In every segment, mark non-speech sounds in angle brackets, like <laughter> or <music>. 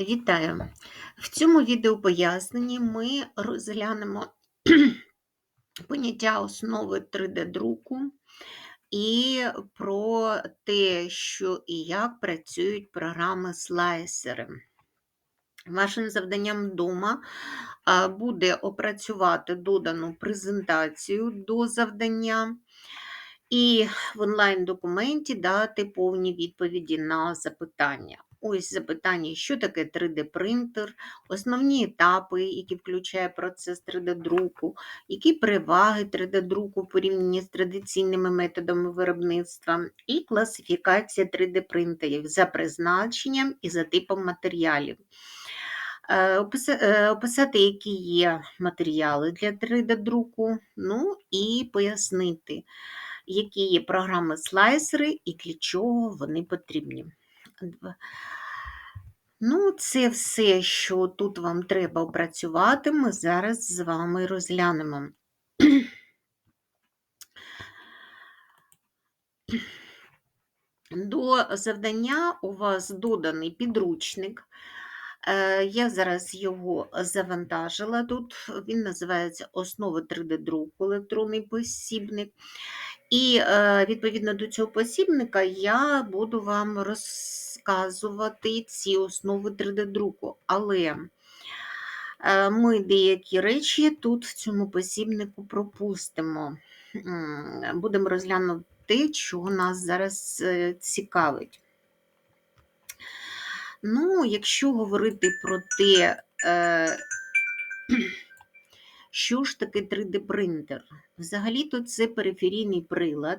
Вітаю! В цьому відеопоясненні ми розглянемо <clears throat> поняття основи 3D-друку і про те, що і як працюють програми-слайсери. Вашим завданням вдома буде опрацювати додану презентацію до завдання. І в онлайн-документі дати повні відповіді на запитання. Ось запитання, що таке 3D-принтер, основні етапи, які включає процес 3D-друку, які переваги 3D-друку в порівнянні з традиційними методами виробництва, і класифікація 3D-принтерів за призначенням і за типом матеріалів. Е, е, описати, які є матеріали для 3D-друку, ну і пояснити, які є програми-слайсери і для чого вони потрібні. Ну, це все, що тут вам треба опрацювати, ми зараз з вами розглянемо. До завдання у вас доданий підручник. Е, я зараз його завантажила тут. Він називається Основи 3D-друку, електронний посібник. І е, відповідно до цього посібника я буду вам розказувати ці основи 3D-друку. Але е, ми деякі речі тут в цьому посібнику пропустимо. Будемо розглянути що нас зараз е, цікавить. Ну, якщо говорити про те, що ж таке 3D-принтер? Взагалі-то це периферійний прилад,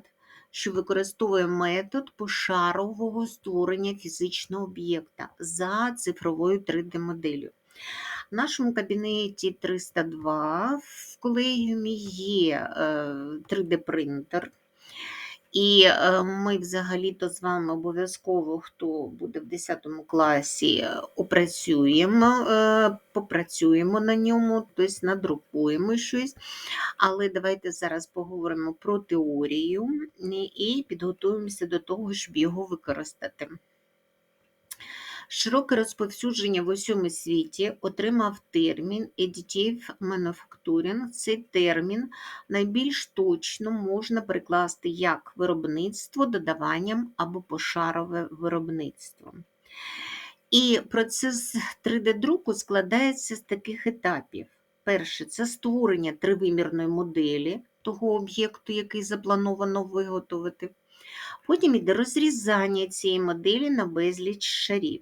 що використовує метод пошарового створення фізичного об'єкта за цифровою 3D-моделлю. В нашому кабінеті 302 в колегіумі є 3D-принтер. І е, ми взагалі-то з вами обов'язково, хто буде в 10 класі, опрацюємо, е, попрацюємо на ньому, тобто надрукуємо щось. Але давайте зараз поговоримо про теорію і підготуємося до того, щоб його використати. Широке розповсюдження в усьому світі отримав термін Additive Manufacturing. Цей термін найбільш точно можна прикласти як виробництво додаванням або пошарове виробництво. І процес 3D-друку складається з таких етапів. Перше це створення тривимірної моделі того об'єкту, який заплановано виготовити. Потім іде розрізання цієї моделі на безліч шарів.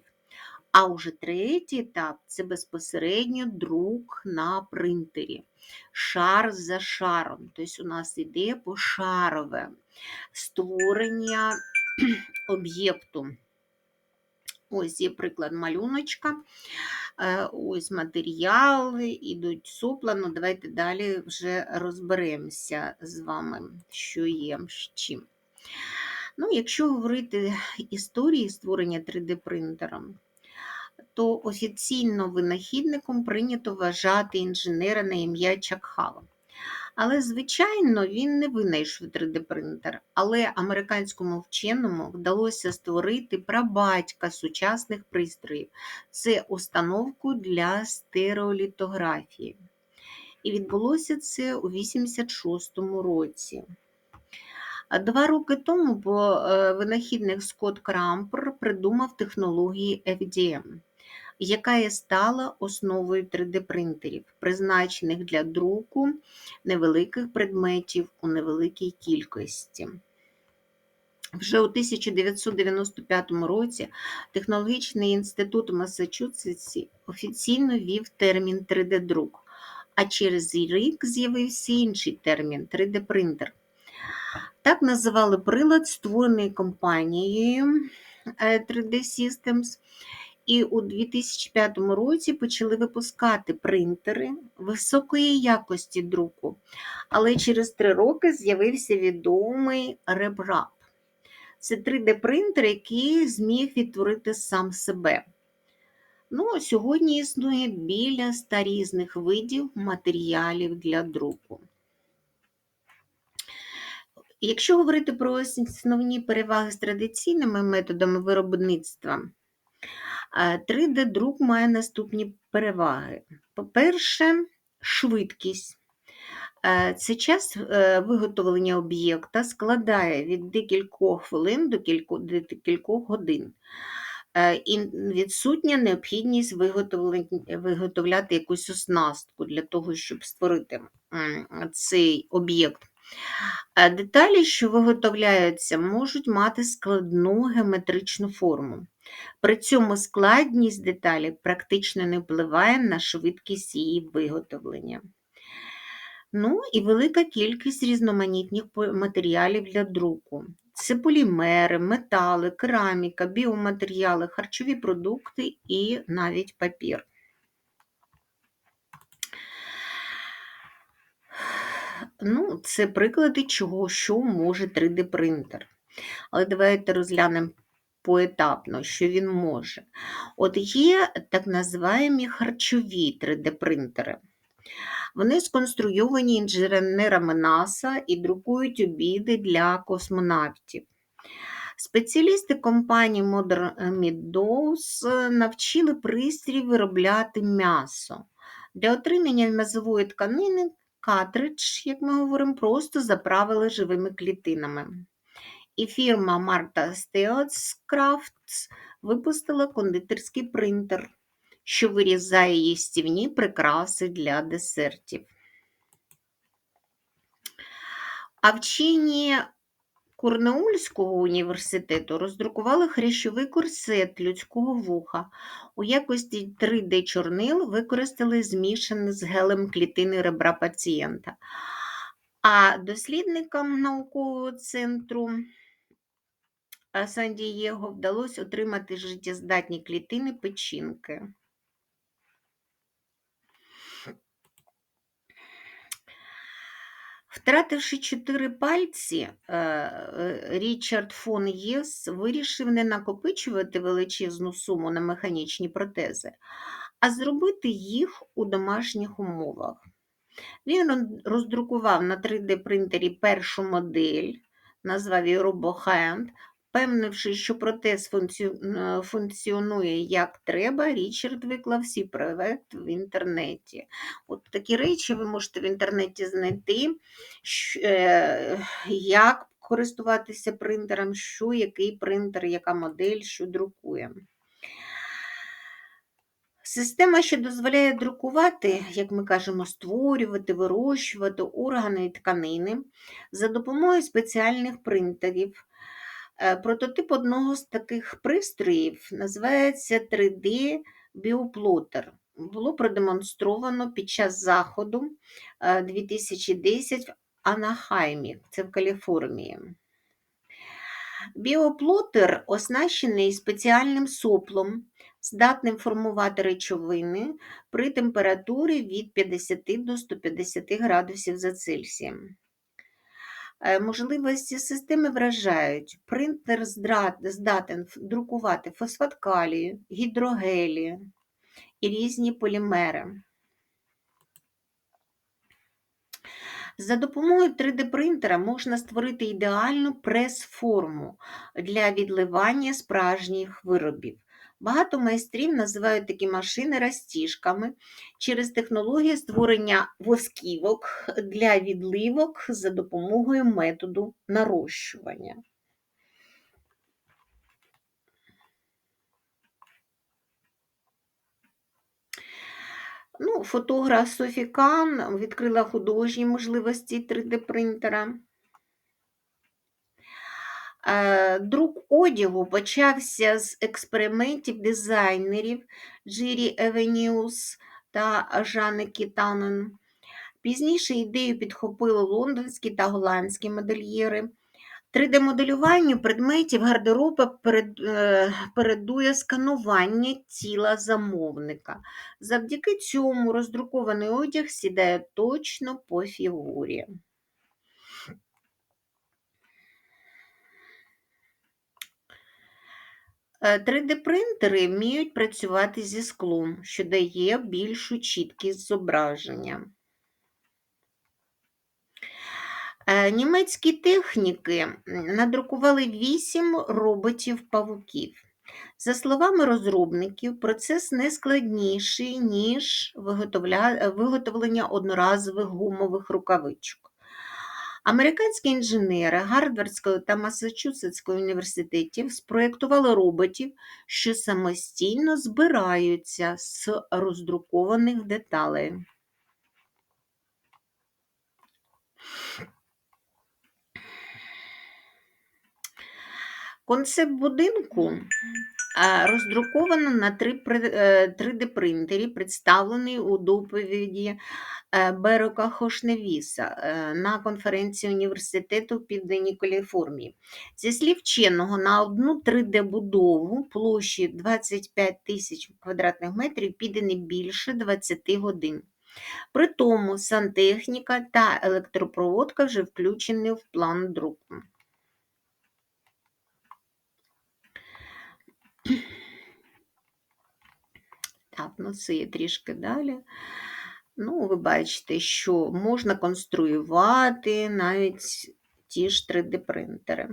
А уже третій етап це безпосередньо друк на принтері. Шар за шаром. Тобто у нас йде пошарове створення <clears throat> об'єкту. Ось є приклад малюночка. Е, ось матеріали, ідуть сопла. Ну, Давайте далі вже розберемося з вами, що є з чим. Ну, Якщо говорити історії створення 3D-принтером, то офіційно винахідником прийнято вважати інженера на ім'я Чакхава. Але, звичайно, він не винайшов 3D-принтер, але американському вченому вдалося створити прабатька сучасних пристроїв це установку для стереолітографії. І відбулося це у 86-му році. Два роки тому е, винахідник Скотт Крампер придумав технології FDM яка і стала основою 3D-принтерів, призначених для друку невеликих предметів у невеликій кількості. Вже у 1995 році Технологічний інститут Масачусетсі офіційно ввів термін 3D-друк, а через рік з'явився інший термін 3D-принтер. Так називали прилад, створений компанією 3D е, Systems, і у 2005 році почали випускати принтери високої якості друку. Але через три роки з'явився відомий RepRap. Це 3D-принтер, який зміг відтворити сам себе. Ну, Сьогодні існує біля 100 різних видів матеріалів для друку. Якщо говорити про основні переваги з традиційними методами виробництва, 3D-друк має наступні переваги. По-перше, швидкість. Це час е, виготовлення об'єкта складає від декількох хвилин до кілько- декількох годин. Е, І відсутня необхідність виготовляти якусь оснастку для того, щоб створити цей об'єкт. Е, Деталі, що виготовляються, можуть мати складну геометричну форму. При цьому складність деталі практично не впливає на швидкість її виготовлення. Ну і велика кількість різноманітних матеріалів для друку. Це полімери, метали, кераміка, біоматеріали, харчові продукти і навіть папір. Ну, це приклади чого, що може 3D-принтер. Але давайте розглянемо поетапно, що він може. От є так називаємо харчові 3D-принтери. Вони сконструйовані інженерами НАСА і друкують обіди для космонавтів. Спеціалісти компанії Modern Meadows навчили пристрій виробляти м'ясо. Для отримання м'язової тканини картридж, як ми говоримо, просто заправили живими клітинами. І фірма Марта Stewart Crafts випустила кондитерський принтер, що вирізає їстівні прикраси для десертів. А вчені Корнеульського університету роздрукували хрящовий корсет людського вуха. У якості 3D-чорнил використали змішані з гелем клітини ребра пацієнта. А дослідникам наукового центру е, Сан-Дієго вдалося отримати життєздатні клітини печінки. Втративши чотири пальці, е, е, Річард фон Єс вирішив не накопичувати величезну суму на механічні протези, а зробити їх у домашніх умовах. Він роздрукував на 3D-принтері першу модель, назвав її RoboHand, Впевнивши, що протез е, функціонує як треба, Річард виклав всі проект в інтернеті. От такі речі ви можете в інтернеті знайти, е, як користуватися принтером, що, який принтер, яка модель, що друкує. Система, що дозволяє друкувати, як ми кажемо, створювати, вирощувати органи і тканини за допомогою спеціальних принтерів. Е, Прототип одного з таких пристроїв називається 3D біоплотер. Було продемонстровано під час заходу е, 2010 в Анахаймі, це в Каліфорнії. Біоплотер оснащений спеціальним соплом, здатним формувати речовини при температурі від 50 до 150 градусів за Цельсієм. Е, Можливості системи вражають. Принтер здатен друкувати фосфат калію, гідрогелі і різні полімери. За допомогою 3D-принтера можна створити ідеальну прес-форму для відливання справжніх виробів. Багато майстрів називають такі машини розтіжками через технологію створення восківок для відливок за допомогою методу нарощування. Ну, фотограф Софі Кан відкрила художні можливості 3D-принтера. Е, Друк одягу почався з експериментів дизайнерів Джері Евеніус та Жанни Кітанен. Пізніше ідею підхопили лондонські та голландські модельєри. 3D-моделюванню предметів гардероба е, передує сканування тіла замовника. Завдяки цьому роздрукований одяг сідає точно по фігурі. 3D-принтери вміють працювати зі склом, що дає більшу чіткість зображення. Е, Німецькі техніки надрукували 8 роботів-павуків. За словами розробників, процес не складніший, ніж виготовлення одноразових гумових рукавичок. Американські інженери Гарвардського та Массачусетського університетів спроєктували роботів, що самостійно збираються з роздрукованих деталей. Концепт будинку роздруковано на 3D принтері, представлений у доповіді е, Берока Хошневіса е, на конференції університету в Південній Каліфорнії. Зі слів вченого, на одну 3D-будову площі 25 тисяч квадратних метрів піде не більше 20 годин. При тому сантехніка та електропроводка вже включені в план друку. <clears throat> Так, ну це є трішки далі. Ну, ви бачите, що можна конструювати навіть ті ж 3D-принтери.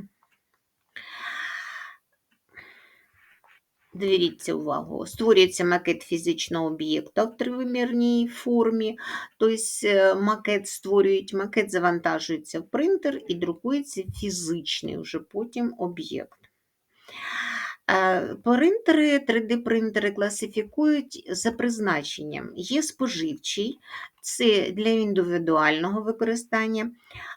Дивіться увагу, створюється макет фізичного об'єкта в тривимірній формі, тобто макет створюють, макет завантажується в принтер і друкується фізичний вже потім об'єкт. Е, принтери, 3D-принтери класифікують за призначенням. Є споживчий, це для індивідуального використання,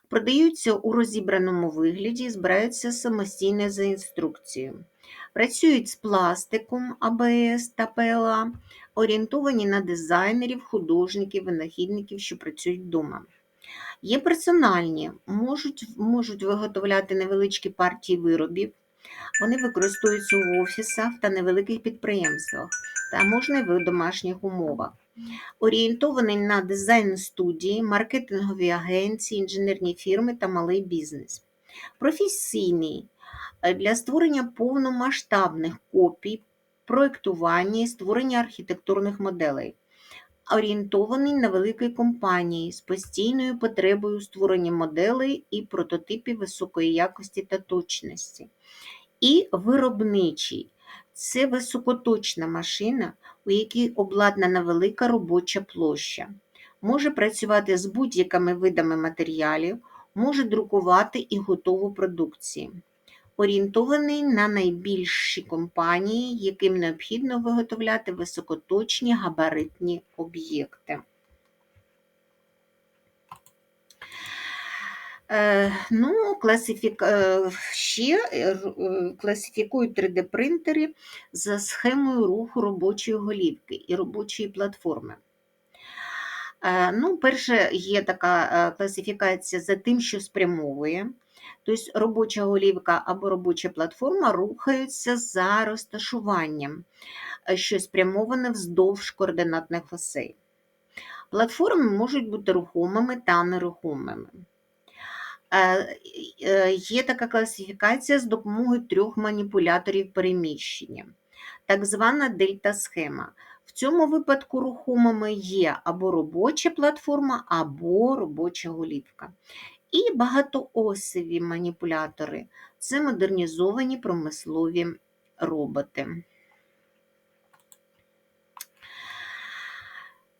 продаються у розібраному вигляді, збираються самостійно за інструкцією. Працюють з пластиком АБС та ПЛА, орієнтовані на дизайнерів, художників, винахідників, що працюють вдома. Є персональні, можуть, можуть виготовляти невеличкі партії виробів. Вони використовуються в офісах та невеликих підприємствах та можна і в домашніх умовах. Орієнтований на дизайн студії, маркетингові агенції, інженерні фірми та малий бізнес. Професійний е, для створення повномасштабних копій, проєктування і створення архітектурних моделей. Орієнтований на великі компанії з постійною потребою створення моделей і прототипів високої якості та точності. І виробничий це високоточна машина, у якій обладнана велика робоча площа. Може працювати з будь-якими видами матеріалів, може друкувати і готову продукцію. Орієнтований на найбільші компанії, яким необхідно виготовляти високоточні габаритні об'єкти. Е, ну, класифік... Е, ще е, класифікують 3D-принтери за схемою руху робочої голівки і робочої платформи. Ну, Перше, є така класифікація за тим, що спрямовує. Тобто робоча голівка або робоча платформа рухаються за розташуванням, що спрямоване вздовж координатних осей. Платформи можуть бути рухомими та нерухомими. Е, е, є така класифікація з допомогою трьох маніпуляторів переміщення, так звана дельта-схема. В цьому випадку рухомими є або робоча платформа, або робоча голівка. І багатоосові маніпулятори це модернізовані промислові роботи.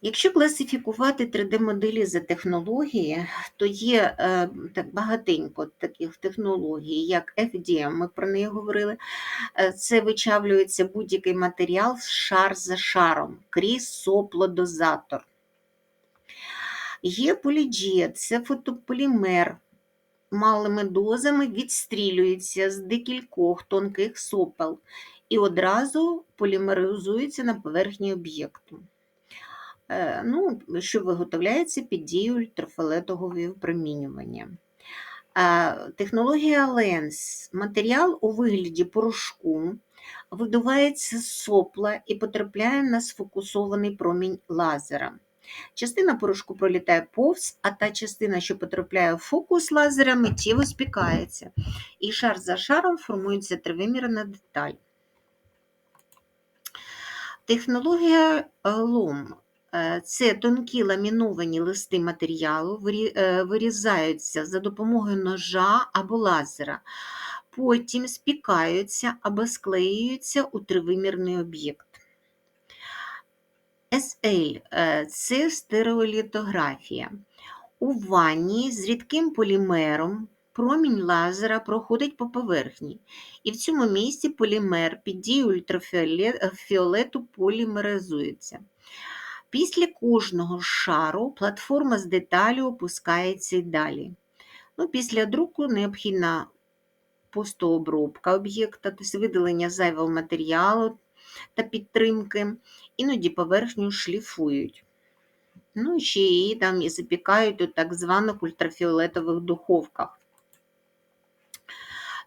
Якщо класифікувати 3D-моделі за технології, то є е, так багатенько таких технологій, як FDM, ми про неї говорили. Е, це вичавлюється будь-який матеріал шар за шаром, крізь соплодозатор. Є поліджія, це фотополімер. Малими дозами відстрілюється з декількох тонких сопел і одразу полімеризується на поверхні об'єкту. Е, ну, що виготовляється під дією ультрафіолетового випромінювання. Е, технологія ленс. Матеріал у вигляді порошку видувається з сопла і потрапляє на сфокусований промінь лазера. Частина порошку пролітає повз, а та частина, що потрапляє в фокус лазера, миттєво спікається, і шар за шаром формується тривимірна деталь. Технологія лом Е, це тонкі ламіновані листи матеріалу, е, вирізаються за допомогою ножа або лазера. потім спікаються або склеюються у тривимірний об'єкт. SL е, це стереолітографія. У ванні з рідким полімером промінь лазера проходить по поверхні, і в цьому місці полімер під дією ультрафіолету полімеризується. Після кожного шару платформа з деталю опускається і далі. Ну, Після друку необхідна постообробка об'єкта, тобто видалення зайвого матеріалу та підтримки, іноді поверхню шліфують. Ну, і ще її там і запікають у так званих ультрафіолетових духовках.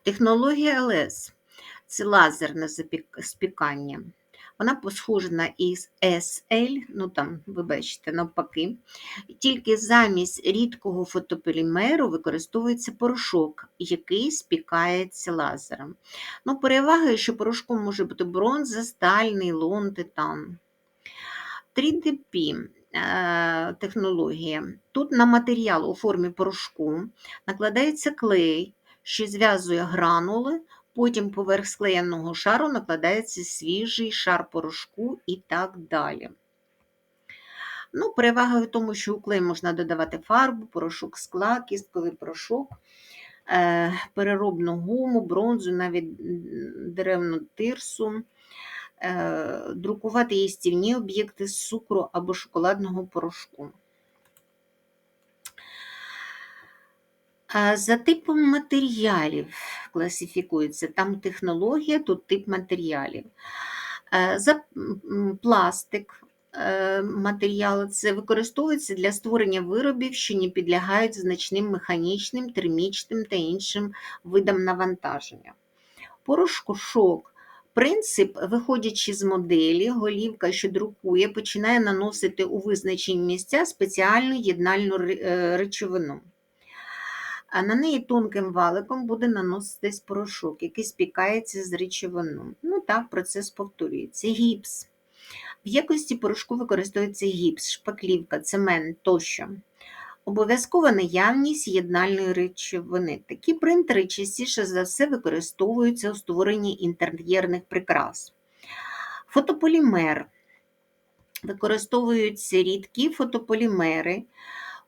Технологія ЛС це лазерне спікання. Вона схожа на SL, ну там, ви бачите, навпаки. Тільки замість рідкого фотополімеру використовується порошок, який спікається лазером. Ну, Перевага, що порошком може бути бронза, сталь, нейлон, титан. 3DP е, технологія. Тут на матеріал у формі порошку накладається клей, що зв'язує гранули Потім поверх склеєного шару накладається свіжий шар порошку і так далі. Ну, Перевага в тому, що у клей можна додавати фарбу, порошок скла, кістковий порошок, е, переробну гуму, бронзу, навіть деревну тирсу, е, друкувати їстівні об'єкти з цукру або шоколадного порошку. За типом матеріалів класифікується, там технологія, тут тип матеріалів. За пластик е, матеріал це використовується для створення виробів, що не підлягають значним механічним, термічним та іншим видам навантаження. Порошок. Принцип, виходячи з моделі, голівка, що друкує, починає наносити у визначені місця спеціальну єднальну е, речовину а на неї тонким валиком буде наноситись порошок, який спікається з речовину. Ну так, процес повторюється. Гіпс. В якості порошку використовується гіпс, шпаклівка, цемент тощо. Обов'язкова наявність єднальної речовини. Такі принтери частіше за все використовуються у створенні інтер'єрних прикрас. Фотополімер. Використовуються рідкі фотополімери.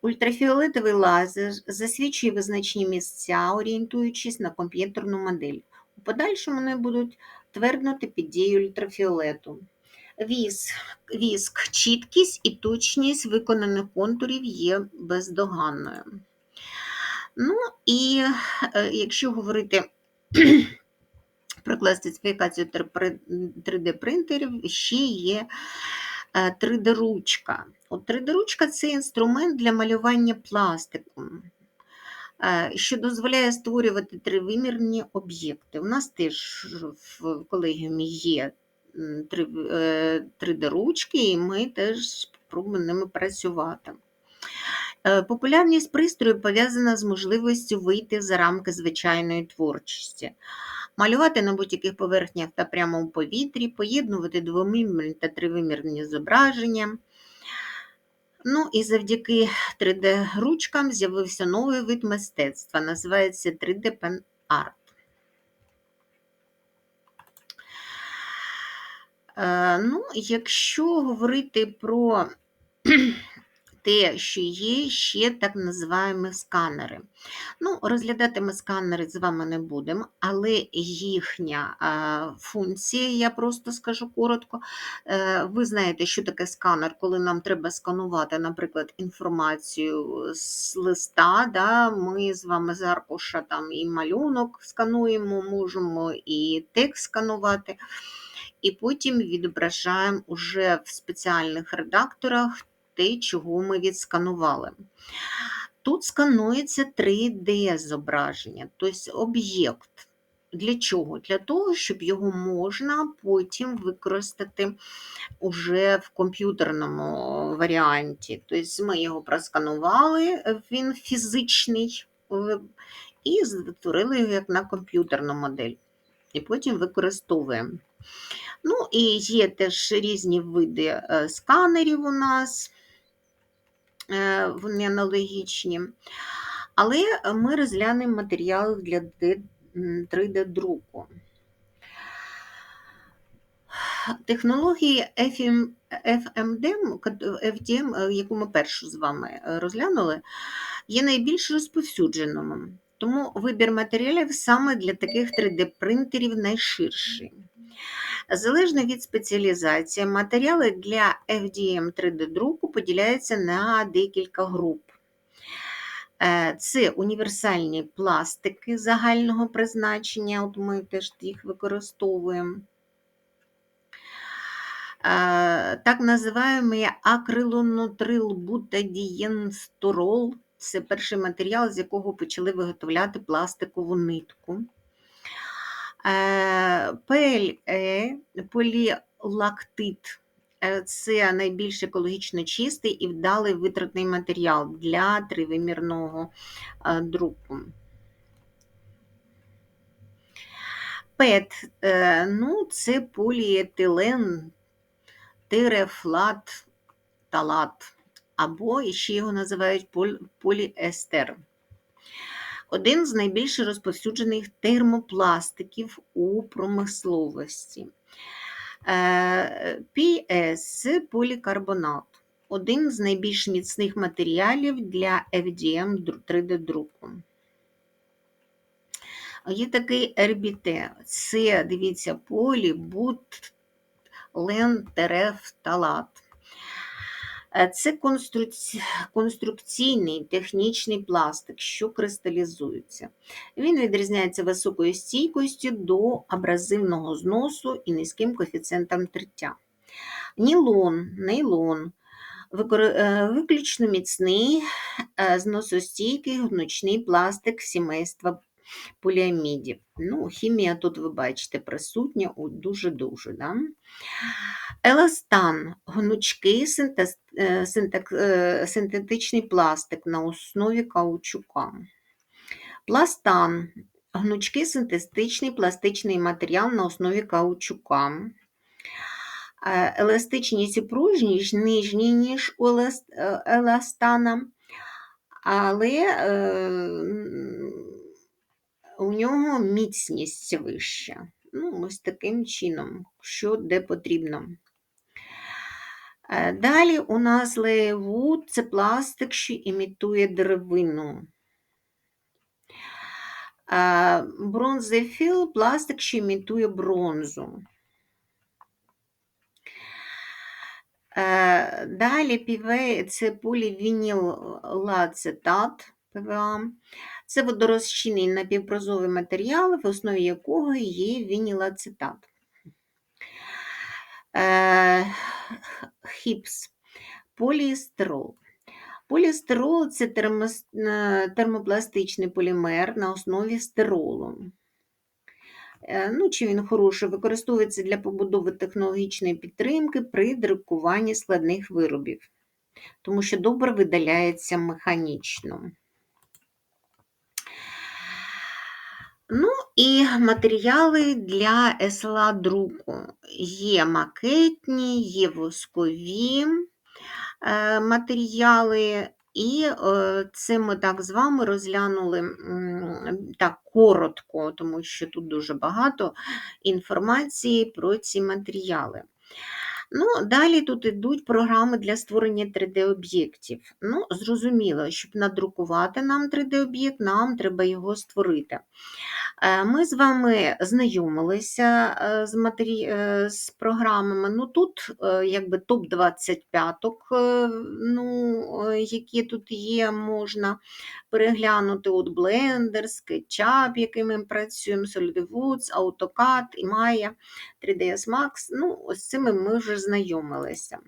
Ультрафіолетовий лазер засвічує визначні місця, орієнтуючись на комп'ютерну модель. У подальшому вони будуть тверднути під дією ультрафіолету. Віск, віск, чіткість і точність виконаних контурів є бездоганною. Ну і е, якщо говорити <clears throat> про класифікацію 3D-принтерів, ще є 3D-ручка. Е, От 3D-ручка це інструмент для малювання пластиком, е, що дозволяє створювати тривимірні об'єкти. У нас теж в колегіумі є 3D-ручки, е, і ми теж спробуємо ними працювати. Популярність пристрою пов'язана з можливістю вийти за рамки звичайної творчості малювати на будь-яких поверхнях та прямо у повітрі, поєднувати двомірні та тривимірні зображення. Ну і завдяки 3D-ручкам з'явився новий вид мистецтва, називається 3D Pen Art. Ну, Якщо говорити про те, що є ще так називаємо сканери. Ну, Розглядати ми сканери з вами не будемо, але їхня функція, я просто скажу коротко. Е, ви знаєте, що таке сканер, коли нам треба сканувати, наприклад, інформацію з листа. да, Ми з вами з аркуша там і малюнок скануємо, можемо і текст сканувати. І потім відображаємо уже в спеціальних редакторах те, чого ми відсканували. Тут сканується 3D-зображення, тобто об'єкт. Для чого? Для того, щоб його можна потім використати уже в комп'ютерному варіанті. Тобто ми його просканували, він фізичний, і створили його як на комп'ютерну модель. І потім використовуємо. Ну, і є теж різні види е, сканерів у нас. Е, вони аналогічні. Але ми розглянемо матеріали для 3D-друку. Технології FMD, FDM, яку ми першу з вами е, розглянули, є найбільш розповсюдженими, тому вибір матеріалів саме для таких 3D-принтерів найширший. Залежно від спеціалізації, матеріали для FDM 3D-друку поділяються на декілька груп. Е, це універсальні пластики загального призначення, от ми теж їх використовуємо. Е, так називаємо акрилонотрилбутадієнсторол. Це перший матеріал, з якого почали виготовляти пластикову нитку. PLE, полілактит е, це найбільш екологічно чистий і вдалий витратний матеріал для тривимірного е, друку. ПЕТ ну, це поліетилен, тирефлат, талат, або ще його називають поліестер один з найбільш розповсюджених термопластиків у промисловості. Е, полікарбонат один з найбільш міцних матеріалів для FDM 3D-друку. Є такий РБТ. Це, дивіться, полібут лен. Е, це конструкційний технічний пластик, що кристалізується. Він відрізняється високою стійкістю до абразивного зносу і низьким коефіцієнтом триття. Нілон, нейлон е, виключно міцний, е, зносостійкий гнучний пластик сімейства поліамідів. Ну, Хімія тут, ви бачите, присутня дуже-дуже. Да? Еластан гнучкий е, е, синтетичний пластик на основі каучука. Пластан гнучкий синтетичний пластичний матеріал на основі каучука. Е, еластичність і пружність нижні, ніж у еластана, але у нього міцність вища. Ну, Ось таким чином, що де потрібно. Е, далі у нас леєвуд це пластик, що імітує деревину. Е, бронзефіл пластик, що імітує бронзу. Е, далі піве це полівінілацетат ПВА. Це водорозчинний напівпрозовий матеріал, в основі якого є вінілацетат. Е, хіпс, поліестерол. Поліестерол це е, термопластичний полімер на основі стеролу. Е, ну, Чи він хороший, використовується для побудови технологічної підтримки при друкуванні складних виробів, тому що добре видаляється механічно. Ну і матеріали для СЛА друку. Є макетні, є воскові е, матеріали, і е, це ми так з вами розглянули так коротко, тому що тут дуже багато інформації про ці матеріали. Ну, Далі тут йдуть програми для створення 3D-об'єктів. Ну, Зрозуміло, щоб надрукувати нам 3D-об'єкт, нам треба його створити. Е, ми з вами знайомилися е, з матері... Е, з програмами. Ну, Тут якби топ-25, ну, які тут є, можна переглянути от Blender, SketchUp, яким ми працюємо, SolidWorks, AutoCAD, Maya, 3ds Max. Ну, Ось цими ми вже знайомилися.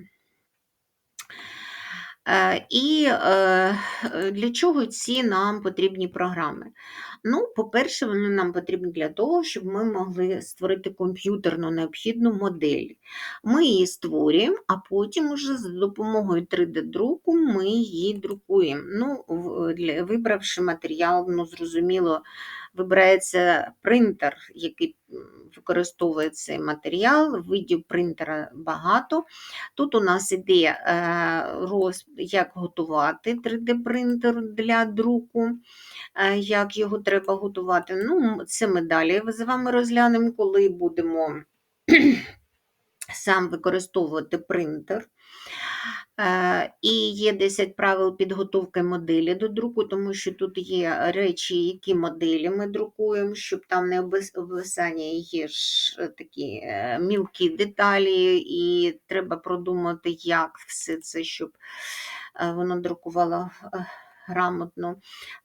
Е, і е, для чого ці нам потрібні програми? Ну, По-перше, вони нам потрібні для того, щоб ми могли створити комп'ютерну необхідну модель. Ми її створюємо, а потім уже за допомогою 3D-друку ми її друкуємо. Ну, Вибравши матеріал, ну, зрозуміло, вибирається принтер, який використовує цей матеріал. Видів принтера багато. Тут у нас іде е, роз, як готувати 3D-принтер для друку, е, як його треба готувати. Ну, це ми далі з вами розглянемо, коли будемо <clears throat> сам використовувати принтер. Е, І є 10 правил підготовки моделі до друку, тому що тут є речі, які моделі ми друкуємо, щоб там не обвис- обвисання, є ж е, такі е, мілкі деталі, і треба продумати, як все це, щоб воно друкувало грамотно.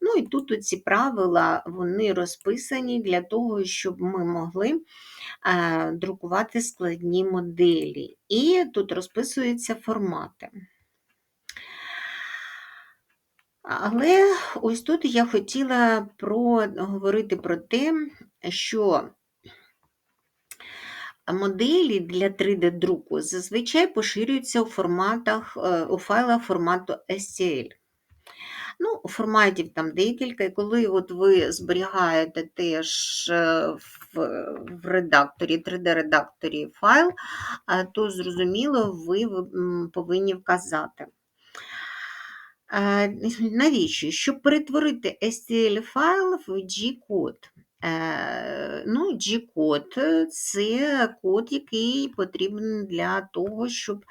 Ну і тут ці правила вони розписані для того, щоб ми могли е, друкувати складні моделі. І тут розписуються формати. Але ось тут я хотіла про, говорити про те, що моделі для 3D-друку зазвичай поширюються у форматах, е, у файлах формату STL. Ну, форматів там декілька, і коли от ви зберігаєте теж е, в, редакторі, 3D-редакторі файл, то зрозуміло, ви повинні вказати. Е, Навіщо? Щоб перетворити STL-файл в G-код. Е, Ну, G-код це код, який потрібен для того, щоб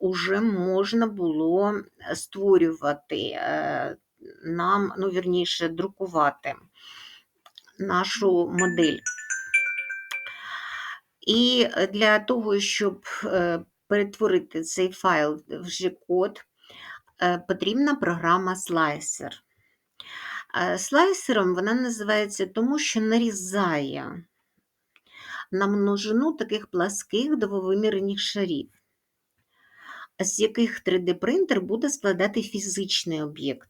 уже можна було створювати е, нам, ну, вірніше, друкувати нашу модель. І для того, щоб е, перетворити цей файл в G-код, е, потрібна програма Slicer. Е, Слайсером вона називається тому, що нарізає на множину таких пласких двовимірних шарів, з яких 3D-принтер буде складати фізичний об'єкт.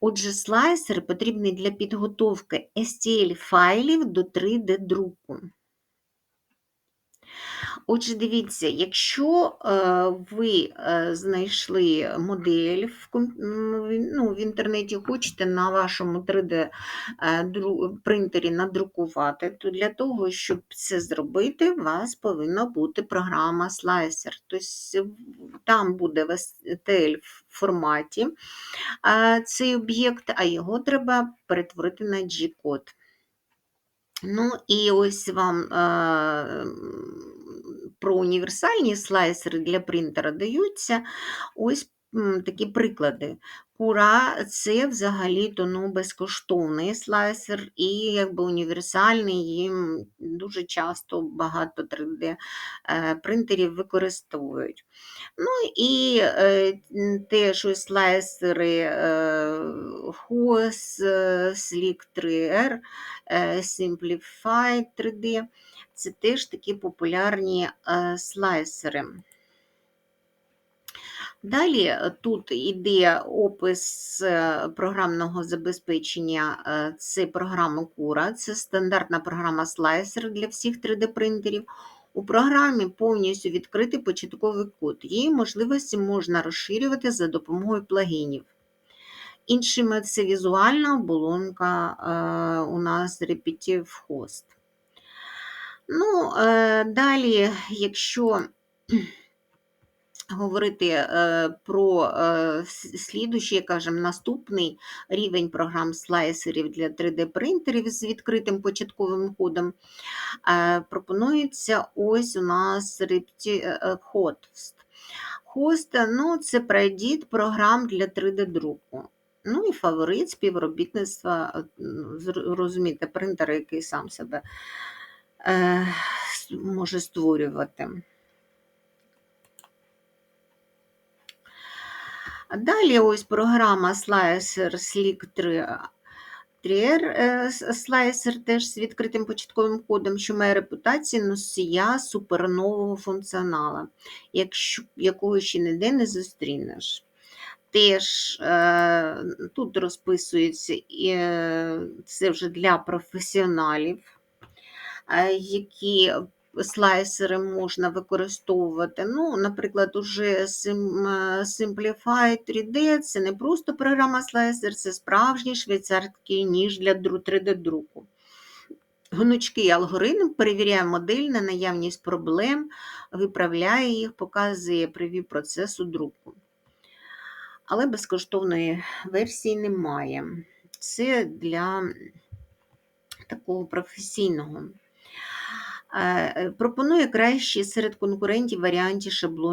Отже, слайсер потрібний для підготовки STL-файлів до 3D-друку. Отже, дивіться, якщо е, ви е, знайшли модель в, ну, в інтернеті, хочете на вашому 3D-принтері надрукувати, то для того, щоб це зробити, у вас повинна бути програма Slicer. Тобто там буде STL форматі е, цей об'єкт, а його треба перетворити на G-код. Ну, і ось вам е, про універсальні слайсери для принтера даються ось такі приклади. Кура це взагалі-то ну, безкоштовний слайсер, і якби універсальний, їм дуже часто багато 3D е, використовують. Ну і е, теж ось слайсери е, е, Slick 3R, е, Simplified 3D. Це теж такі популярні е, слайсери. Далі е, тут йде опис е, програмного забезпечення. Це програма Кура, це стандартна програма слайсер для всіх 3D-принтерів. У програмі повністю відкритий початковий код. Її можливості можна розширювати за допомогою плагінів. Іншими це візуальна оболонка у нас Repetitive Host. Ну, е, далі, якщо <clears throat> говорити е, про е, слідуючий, кажемо, наступний рівень програм слайсерів для 3D-принтерів з відкритим початковим кодом, е, пропонується ось у нас Host. Host ну, це предід програм для 3D-друку. Ну і фаворит співробітництва, розумієте, принтер, який сам себе може створювати. Далі ось програма Slicer Slick 3 3R е, слайсер теж з відкритим початковим кодом, що має репутацію носія супернового функціонала, якщо, якого ще ніде не зустрінеш. Теж е, тут розписується, е, це вже для професіоналів, е, які слайсери можна використовувати. Ну, наприклад, уже е, Simplify 3D це не просто програма слайсер, це справжній швейцарський ніж для 3D-друку. Гнучкий алгоритм перевіряє модель на наявність проблем, виправляє їх, показує привів процесу друку. Але безкоштовної версії немає. Це для такого професійного. Е, Пропонує кращі серед конкурентів варіанті шаблонів.